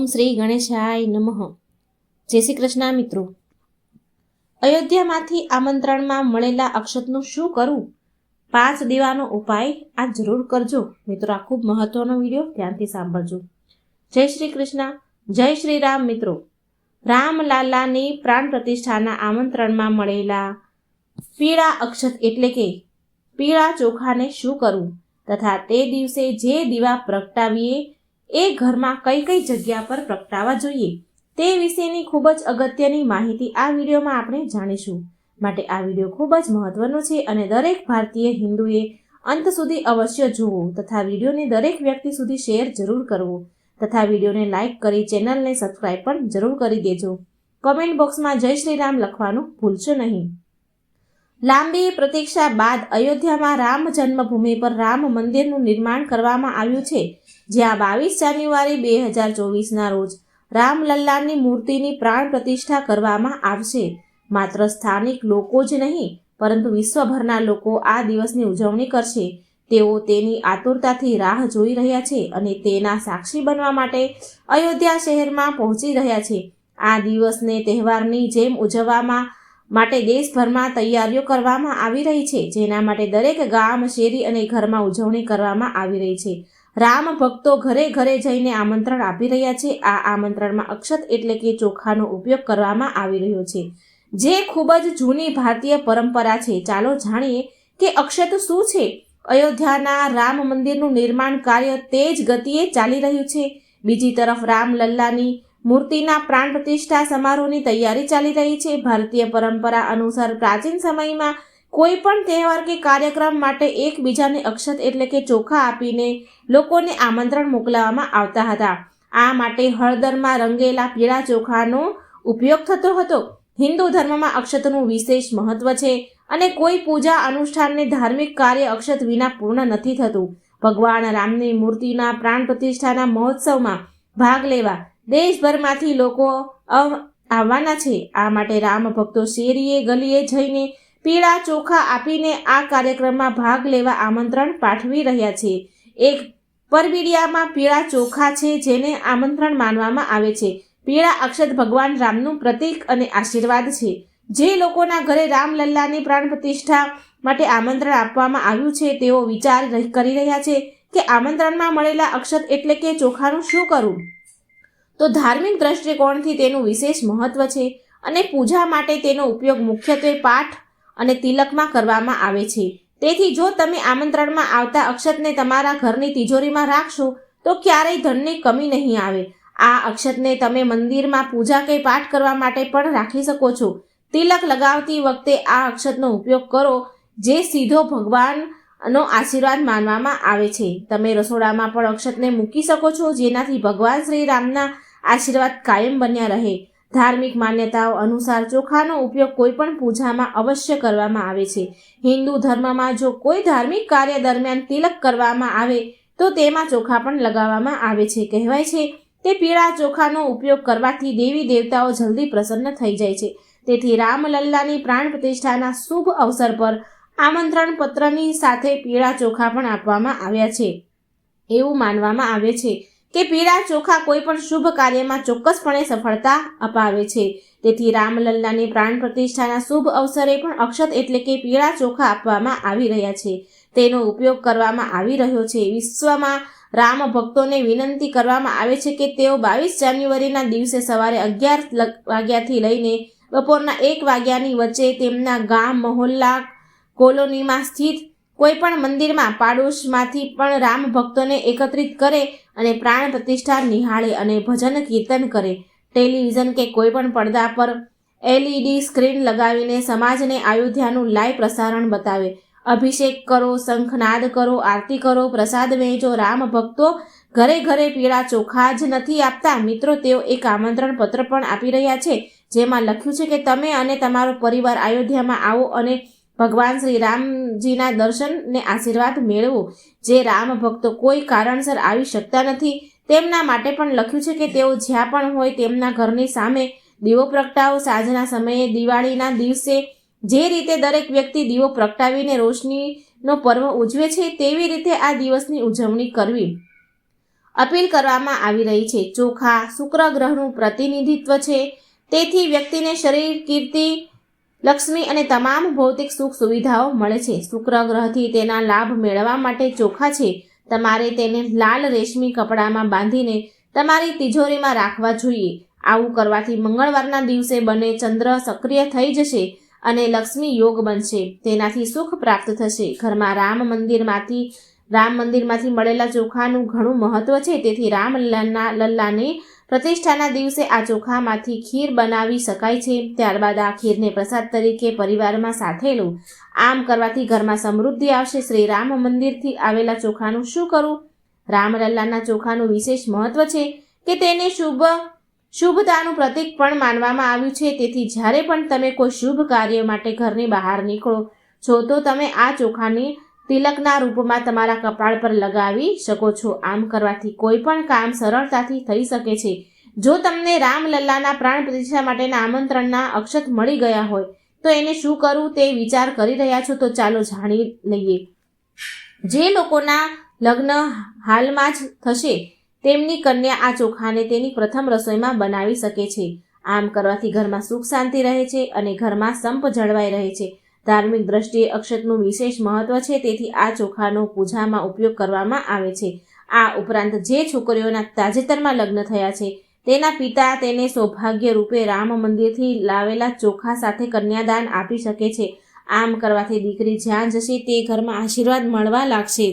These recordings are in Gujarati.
ઓમ શ્રી ગણેશાય નમઃ. જય શ્રી કૃષ્ણ મિત્રો. અયોધ્યામાંથી આમંત્રણમાં મળેલા અક્ષતનું શું કરવું પાંચ દીવાનો ઉપાય આ જરૂર કરજો. મિત્રો, આ ખૂબ મહત્વનો વીડિયો, ધ્યાનથી સાંભળજો. જય શ્રી કૃષ્ણ. જય શ્રી રામ મિત્રો. રામલાલાની પ્રાણ પ્રતિષ્ઠાના આમંત્રણમાં મળેલા પીળા અક્ષત એટલે કે પીળા ચોખાને શું કરવું તથા તે દિવસે જે દીવા પ્રગટાવીએ એ ઘરમાં કઈ કઈ જગ્યા પર પ્રગટાવવા જોઈએ તે વિશેની ખૂબ જ અગત્યની માહિતી આ વિડીયોમાં આપણે જાણીશું. માટે આ વીડિયો ખૂબ જ મહત્વનો છે અને દરેક ભારતીય હિન્દુએ અંત સુધી અવશ્ય જોવો તથા વિડીયોને દરેક વ્યક્તિ સુધી શેર જરૂર કરવો તથા વિડીયોને લાઇક કરી ચેનલને સબસ્ક્રાઇબ પણ જરૂર કરી દેજો. કમેન્ટ બોક્સમાં જય શ્રી રામ લખવાનું ભૂલશો નહીં. લાંબી પ્રતીક્ષા બાદ અયોધ્યામાં રામ જન્મભૂમિ પર રામ મંદિરનું નિર્માણ કરવામાં આવ્યું છે. જ્યાં બાવીસ જાન્યુઆરી બે હજાર ચોવીસના રોજ રામલલ્લાની મૂર્તિની પ્રાણ પ્રતિષ્ઠા કરવામાં આવશે. માત્ર સ્થાનિક લોકો જ નહીં, પરંતુ વિશ્વભરના લોકો આ દિવસની ઉજવણી કરશે. તેઓ તેની આતુરતાથી રાહ જોઈ રહ્યા છે અને તેના સાક્ષી બનવા માટે અયોધ્યા શહેરમાં પહોંચી રહ્યા છે. આ દિવસને તહેવારની જેમ ઉજવવામાં માટે દેશભરમાં તૈયારીઓ કરવામાં આવી રહી છે, જેના માટે દરેક ગામ, શેરી અને ઘરમાં ઉજવણી કરવામાં આવી રહી છે. રામ ભક્તો ઘરે ઘરે જઈને આમંત્રણ આપી રહ્યા છે. આ આમંત્રણમાં અક્ષત એટલે કે ચોખાનો ઉપયોગ કરવામાં આવી રહ્યો છે. જે ખૂબ જ જૂની ભારતીય પરંપરા છે. ચાલો જાણીએ કે અક્ષત શું છે? અયોધ્યાના રામ મંદિરનું નિર્માણ કાર્ય તેજ ગતિએ ચાલી રહ્યું છે. બીજી તરફ રામલલ્લાની મૂર્તિના પ્રાણ પ્રતિષ્ઠા સમારોહની તૈયારી ચાલી રહી છે. ભારતીય પરંપરા અનુસાર પ્રાચીન સમયમાં કોઈ પણ તહેવાર કે કાર્યક્રમ માટે એકબીજાને અક્ષત એટલે કે ચોખા આપીને લોકોને આમંત્રણ મોકલાવવામાં આવતા હતા. આ માટે હળદરમાં રંગેલા પીળા ચોખાનો ઉપયોગ થતો હતો. હિન્દુ ધર્મમાં અક્ષતનું વિશેષ મહત્વ છે અને કોઈ પૂજા અનુષ્ઠાનને ધાર્મિક કાર્ય અક્ષત વિના પૂર્ણ નથી થતું. ભગવાન રામની મૂર્તિના પ્રાણ પ્રતિષ્ઠાના મહોત્સવમાં ભાગ લેવા દેશભરમાંથી લોકો આવવાના છે. આ માટે રામ ભક્તો શેરીએ, ગલીએ જઈને પીળા ચોખા આપીને આ કાર્યક્રમમાં ભાગ લેવા આમંત્રણ પાઠવી રહ્યા છે. એક પરબીડિયામાં પીળા ચોખા છે જેને આમંત્રણ માનવામાં આવે છે. પીળા અક્ષત ભગવાન રામનું પ્રતીક અને આશીર્વાદ છે. જે લોકોના ઘરે રામલલ્લાની પ્રાણ પ્રતિષ્ઠા માટે આમંત્રણ આપવામાં આવ્યું છે, તેઓ વિચાર કરી રહ્યા છે કે આમંત્રણમાં મળેલા અક્ષત એટલે કે ચોખાનું શું કરવું તો ધાર્મિક દ્રષ્ટિકોણથી તેનું વિશેષ મહત્વ છે અને પૂજા માટે તેનો ઉપયોગ મુખ્યત્વે પાઠ અને તિલકમાં કરવામાં આવે છે. તેથી જો તમે આમંત્રણમાં આવતા અક્ષતને તમારા ઘરની તિજોરીમાં રાખશો, તો ક્યારેય ધનની કમી નહીં આવે. આ અક્ષતને તમે મંદિરમાં પૂજા કે પાઠ કરવા માટે પણ રાખી શકો છો. તિલક લગાવતી વખતે આ અક્ષતનો ઉપયોગ કરો, જે સીધો ભગવાનનો આશીર્વાદ માનવામાં આવે છે. તમે રસોડામાં પણ અક્ષતને મૂકી શકો છો, જેનાથી ભગવાન શ્રી રામના આશીર્વાદ કાયમ બન્યા રહે. ધાર્મિક માન્યતાઓ અનુસાર ચોખાનો ઉપયોગ કોઈ પણ પૂજામાં અવશ્ય કરવામાં આવે છે. હિન્દુ ધર્મમાં જો કોઈ ધાર્મિક કાર્ય દરમિયાન તિલક કરવામાં આવે, તો તેમાં ચોખા પણ લગાવવામાં આવે છે. કહેવાય છે તે પીળા ચોખાનો ઉપયોગ કરવાથી દેવી દેવતાઓ જલ્દી પ્રસન્ન થઈ જાય છે. તેથી રામલલ્લાની પ્રાણ પ્રતિષ્ઠાના શુભ અવસર પર આમંત્રણ પત્રની સાથે પીળા ચોખા પણ આપવામાં આવ્યા છે. એવું માનવામાં આવે છે. કે પીળા ચોખા કોઈ પણ શુભ કાર્યમાં ચોક્કસપણે સફળતા અપાવે છે. તેથી રામલલ્લાની પ્રાણ પ્રતિષ્ઠાના શુભ અવસરે પણ અક્ષત એટલે કે પીળા ચોખા આપવામાં આવી રહ્યા છે. તેનો ઉપયોગ કરવામાં આવી રહ્યો છે. વિશ્વમાં રામ ભક્તોને વિનંતી કરવામાં આવે છે કે તેઓ બાવીસ જાન્યુઆરીના દિવસે સવારે અગિયાર વાગ્યાથી લઈને બપોરના એક વાગ્યાની વચ્ચે તેમના ગામ, મહોલ્લા, કોલોનીમાં સ્થિત કોઈ પણ મંદિરમાં પાડોશમાંથી પણ રામ ભક્તોને એકત્રિત કરે અને પ્રાણ પ્રતિષ્ઠા નિહાળે અને ભજન કીર્તન કરે. ટેલિવિઝન કે કોઈ પણ પડદા પર એલઈડી સ્ક્રીન લગાવીને સમાજને અયોધ્યાનું લાઈવ પ્રસારણ બતાવે. અભિષેક કરો, શંખનાદ કરો, આરતી કરો, પ્રસાદ વહેંચો. રામ ભક્તો ઘરે ઘરે પીળા ચોખા જ નથી આપતા. મિત્રો, તેઓ એક આમંત્રણ પત્ર પણ આપી રહ્યા છે, જેમાં લખ્યું છે કે તમે અને તમારો પરિવાર અયોધ્યામાં આવો અને ભગવાન શ્રી રામજીના દર્શન ને આશીર્વાદ મેળવો. જે રામ ભક્તો કોઈ કારણસર આવી શકતા નથી, તેમના માટે પણ લખ્યું છે કે તેઓ જ્યાં પણ હોય તેમના ઘરની સામે દીવો પ્રગટાવો. સાંજના સમયે દિવાળીના દિવસે જે રીતે દરેક વ્યક્તિ દીવો પ્રગટાવીને રોશનીનો પર્વ ઉજવે છે, તેવી રીતે આ દિવસની ઉજવણી કરવી અપીલ કરવામાં આવી રહી છે. ચોખા શુક્ર ગ્રહનું પ્રતિનિધિત્વ છે. તેથી વ્યક્તિને શરીર, કીર્તિ લક્ષ્મી અને તમામ ભૌતિક સુખ સુવિધાઓ મળે છે. શુક્ર ગ્રહથી તેના લાભ મેળવવા માટે ચોખા છે. તમારે તેને લાલ રેશમી કપડામાં બાંધીને તમારી તિજોરીમાં રાખવા જોઈએ. આવું કરવાથી મંગળવારના દિવસે બને ચંદ્ર સક્રિય થઈ જશે અને લક્ષ્મી યોગ બનશે. તેનાથી સુખ પ્રાપ્ત થશે. ઘરમાં રામ મંદિરમાંથી રામ મંદિરમાંથી મળેલા ચોખાનું ઘણું મહત્વ છે. તેથી રામ લલ્લાના લલ્લાની પ્રતિષ્ઠાના દિવસે આ ચોખામાંથી ખીર બનાવી શકાય છે. ત્યારબાદ આ ખીરને પ્રસાદ તરીકે પરિવારમાં સાથે લો આમ કરવાથી ઘરમાં સમૃદ્ધિ આવશે. શ્રી રામ મંદિરથી આવેલા ચોખાનું શું કરવું રામલલ્લાના ચોખાનું વિશેષ મહત્વ છે કે તેને શુભ, શુભતાનું પ્રતીક પણ માનવામાં આવ્યું છે. તેથી જ્યારે પણ તમે કોઈ શુભ કાર્ય માટે ઘરની બહાર નીકળો છો, તો તમે આ ચોખાની તિલકના રૂપમાં તમારા કપાળ પર લગાવી શકો છો. આમ કરવાથી કોઈ પણ કામ સરળતાથી થઈ શકે છે. જો તમને રામલલ્લાના પ્રાણ પ્રતિષ્ઠા માટેના આમંત્રણના અક્ષત મળી ગયા હોય, તો એને શું કરવું તે વિચાર કરી રહ્યા છો, તો ચાલો જાણી લઈએ. જે લોકોના લગ્ન હાલમાં જ થશે, તેમની કન્યા આ ચોખાને તેની પ્રથમ રસોઈમાં બનાવી શકે છે. આમ કરવાથી ઘરમાં સુખ શાંતિ રહે છે અને ઘરમાં સંપ જળવાઈ રહે છે. ધાર્મિક દ્રષ્ટિએ અક્ષતનું વિશેષ મહત્વ છે, તેથી આ ચોખાનો પૂજામાં ઉપયોગ કરવામાં આવે છે. આ ઉપરાંત જે છોકરીઓના તાજેતરમાં લગ્ન થયા છે, તેના પિતા તેને સૌભાગ્ય રૂપે રામ મંદિરથી લાવેલા ચોખા સાથે કન્યાદાન આપી શકે છે. આમ કરવાથી દીકરી જ્યાં જશે તે ઘરમાં આશીર્વાદ મળવા લાગશે.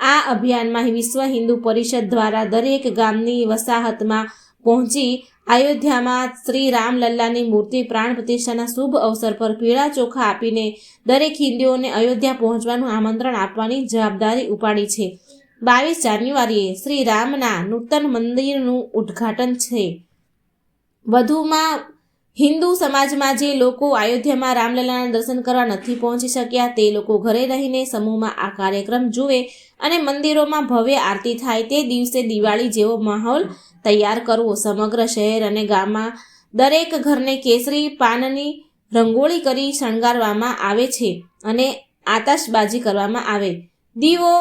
આ અભિયાનમાં વિશ્વ હિન્દુ પરિષદ દ્વારા દરેક ગામની વસાહતમાં પહોંચી અયોધ્યામાં શ્રી રામલલ્લાની મૂર્તિ પ્રાણ પ્રતિષ્ઠાના શુભ અવસર પર પીળા ચોખા આપીને દરેક હિન્દુઓને અયોધ્યા પહોંચવાનું આમંત્રણ આપવાની જવાબદારી ઉપાડી છે. બાવીસ જાન્યુઆરીએ શ્રી રામના નૂતન મંદિરનું ઉદ્ઘાટન છે. વધુમાં હિન્દુ સમાજમાં જે લોકો અયોધ્યામાં રામલલ્લાના દર્શન કરવા નથી પહોંચી શક્યા તે લોકો ઘરે રહીને સમૂહમાં આ કાર્યક્રમ જુએ અને મંદિરોમાં ભવ્ય આરતી થાય તે દિવસે દિવાળી જેવો માહોલ તૈયાર કરવો સમગ્ર શહેર અને ગામમાં દરેક ઘરને કેસરી, પાનની રંગોળી કરી શણગારવામાં આવે છે અને આતશબાજી કરવામાં આવે. દીવો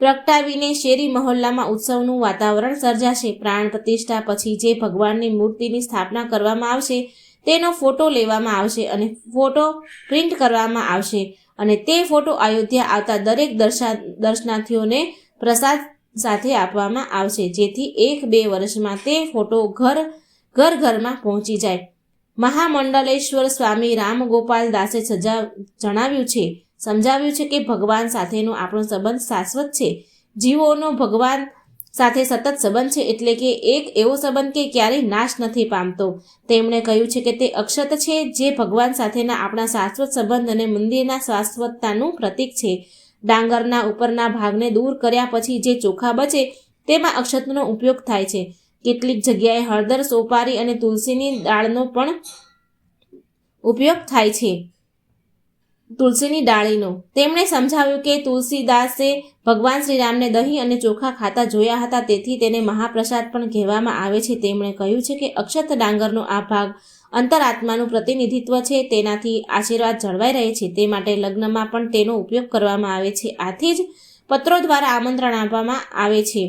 પ્રગટાવીને શેરી મહોલ્લામાં ઉત્સવનું વાતાવરણ સર્જાશે. પ્રાણ પ્રતિષ્ઠા પછી જે ભગવાનની મૂર્તિની સ્થાપના કરવામાં આવશે તેનો ફોટો લેવામાં આવશે અને ફોટો પ્રિન્ટ કરવામાં આવશે અને તે ફોટો અયોધ્યા આવતા દરેક દર્શા દર્શનાર્થીઓને પ્રસાદ સાથે આપવામાં આવશે, જેથી એક બે વર્ષમાં તે ફોટો ઘર ઘર ઘરમાં પહોંચી જાય. મહામંડલેશ્વર સ્વામી રામગોપાલ દાસે સજા, જણાવ્યું છે, સમજાવ્યું છે કે ભગવાન સાથેનો આપણો સંબંધ શાશ્વત છે. જીવોનો ભગવાન સાથે સતત સંબંધ છે એટલે કે એક એવો સંબંધ કે ક્યારેય નાશ નથી પામતો. તેમણે કહ્યું છે કે તે અક્ષત છે જે ભગવાન સાથેના આપણા શાશ્વત સંબંધ અને મંદિરના શાશ્વતતાનું પ્રતીક છે. ડાંગરના ઉપરના ભાગને દૂર કર્યા પછી જે ચોખા બચે તેમાં અક્ષતનો ઉપયોગ થાય છે. કેટલીક જગ્યાએ હળદર, સોપારી અને તુલસીની દાળનો પણ ઉપયોગ થાય છે. તુલસીની ડાળીનો. તેમણે સમજાવ્યું કે તુલસીદાસે ભગવાન શ્રીરામને દહીં અને ચોખા ખાતા જોયા હતા, તેથી તેને મહાપ્રસાદ પણ કહેવામાં આવે છે. તેમણે કહ્યું છે કે અક્ષત ડાંગરનો આ ભાગ અંતરાત્માનું પ્રતિનિધિત્વ છે, તેનાથી આશીર્વાદ જળવાઈ રહે છે. તે માટે લગ્નમાં પણ તેનો ઉપયોગ કરવામાં આવે છે. આથી જ પત્રો દ્વારા આમંત્રણ આપવામાં આવે છે.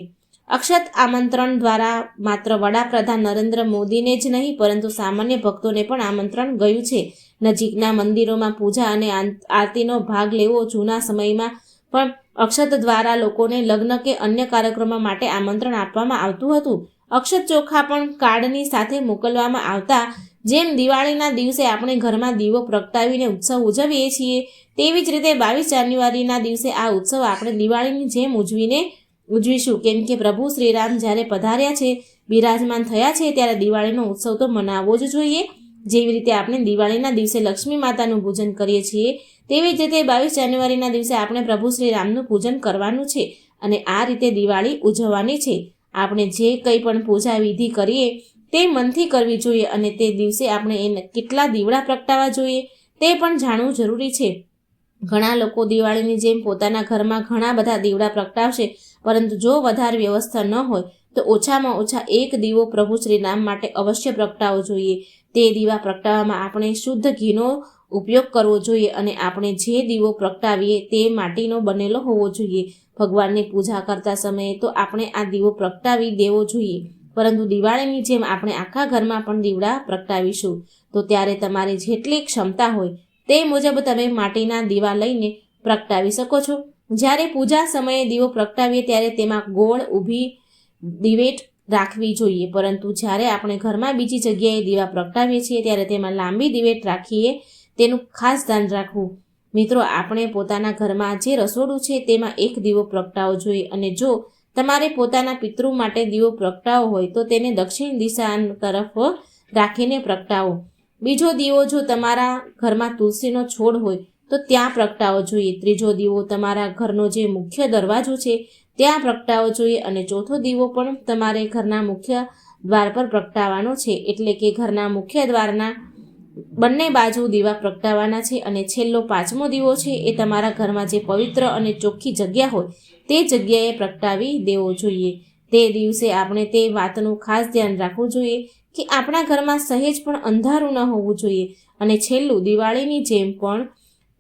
અક્ષત આમંત્રણ દ્વારા માત્ર વડાપ્રધાન નરેન્દ્ર મોદીને જ નહીં, પરંતુ સામાન્ય ભક્તોને પણ આમંત્રણ ગયું છે. નજીકના મંદિરોમાં પૂજા અને આરતીનો ભાગ લેવો જૂના સમયમાં પણ અક્ષત દ્વારા લોકોને લગ્ન કે અન્ય કાર્યક્રમો માટે આમંત્રણ આપવામાં આવતું હતું. અક્ષત ચોખા પણ કાર્ડની સાથે મોકલવામાં આવતા જેમ દિવાળીના દિવસે આપણે ઘરમાં દીવો પ્રગટાવીને ઉત્સવ ઉજવીએ છીએ, તેવી જ રીતે બાવીસ જાન્યુઆરીના દિવસે આ ઉત્સવ આપણે દિવાળીની જેમ ઉજવીને ઉજવીશું. કેમ કે પ્રભુ શ્રીરામ જ્યારે પધાર્યા છે, બિરાજમાન થયા છે, ત્યારે દિવાળીનો ઉત્સવ તો મનાવવો જ જોઈએ. જેવી રીતે આપણે દિવાળીના દિવસે લક્ષ્મી માતાનું પૂજન કરીએ છીએ, તેવી જ રીતે બાવીસ જાન્યુઆરીના દિવસે આપણે પ્રભુ શ્રી રામનું પૂજન કરવાનું છે અને આ રીતે દિવાળી ઉજવવાની છે. આપણે જે કંઈ પણ પૂજા વિધિ કરીએ, તે મનથી કરવી જોઈએ અને તે દિવસે આપણે એને કેટલા દીવડા પ્રગટાવવા જોઈએ, તે પણ જાણવું જરૂરી છે. ઘણા લોકો દિવાળીની જેમ પોતાના ઘરમાં ઘણા બધા દીવડા પ્રગટાવશે, પરંતુ જો વધારે વ્યવસ્થા ન હોય, તો ઓછામાં ઓછા એક દીવો પ્રભુ શ્રી રામ માટે અવશ્ય પ્રગટાવવો જોઈએ. તે દીવા પ્રગટાવવામાં આપણે શુદ્ધ ઘીનો ઉપયોગ કરવો જોઈએ અને આપણે જે દીવો પ્રગટાવીએ તે માટીનો બનેલો હોવો જોઈએ. ભગવાનની પૂજા કરતા સમયે તો આપણે આ દીવો પ્રગટાવી દેવો જોઈએ. પરંતુ દિવાળીની જેમ આપણે આખા ઘરમાં પણ દીવડા પ્રગટાવીશું. તો ત્યારે તમારી જેટલી ક્ષમતા હોય તે મુજબ તમે માટીના દીવા લઈને પ્રગટાવી શકો છો. જ્યારે પૂજા સમયે દીવો પ્રગટાવીએ ત્યારે તેમાં ગોળ ઊભી દિવેટ રાખવી જોઈએ. પરંતુ જ્યારે આપણે ઘરમાં બીજી જગ્યાએ દીવા પ્રગટાવીએ છીએ, ત્યારે તેમાં લાંબી દિવેટ રાખીએ, તેનું ખાસ ધ્યાન રાખવું. મિત્રો, આપણે પોતાના ઘરમાં જે રસોડું છે, તેમાં એક દીવો પ્રગટાવવો જોઈએ. અને જો તમારે પોતાના પિતૃ માટે દીવો પ્રગટાવો હોય, તો તેને દક્ષિણ દિશા તરફ રાખીને પ્રગટાવો. બીજો દીવો જો તમારા ઘરમાં તુલસીનો છોડ હોય, તો ત્યાં પ્રગટાવો જોઈએ. ત્રીજો દીવો તમારા ઘરનો જે મુખ્ય દરવાજો છે ત્યાં પ્રગટાવવો જોઈએ અને ચોથો દીવો પણ તમારે ઘરના મુખ્ય દ્વાર પર પ્રગટાવવાનો છે. એટલે કે ઘરના મુખ્ય દ્વારના બંને બાજુ દીવા પ્રગટાવવાના છે અને છેલ્લો પાંચમો દીવો છે એ તમારા ઘરમાં જે પવિત્ર અને ચોખ્ખી જગ્યા હોય તે જગ્યાએ પ્રગટાવી દેવો જોઈએ. તે દિવસે આપણે તે વાતનું ખાસ ધ્યાન રાખવું જોઈએ કે આપણા ઘરમાં સહેજ પણ અંધારું ન હોવું જોઈએ અને છેલ્લું દિવાળીની જેમ પણ,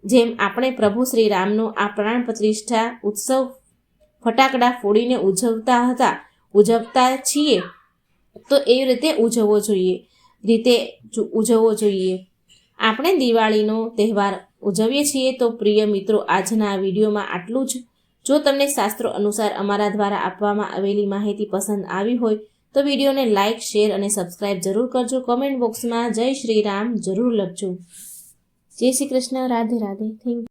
જેમ આપણે પ્રભુ શ્રી રામનો આ પ્રાણ પ્રતિષ્ઠા ઉત્સવ ફટાકડા ફોડીને ઉજવતા હતા. ઉજવતા છીએ તો એ રીતે ઉજવવો જોઈએ. રીતે ઉજવવો જોઈએ. આપણે દિવાળીનો તહેવાર ઉજવીએ છીએ તો પ્રિય મિત્રો, આજના આ વિડીયોમાં આટલું જ. જો તમને શાસ્ત્રો અનુસાર અમારા દ્વારા આપવામાં આવેલી માહિતી પસંદ આવી હોય, તો વિડીયોને લાઇક શેર અને સબસ્ક્રાઇબ જરૂર કરજો. કોમેન્ટ બોક્સમાં જય શ્રી રામ જરૂર લખજો. જય શ્રી કૃષ્ણ. રાધે રાધે. થેન્ક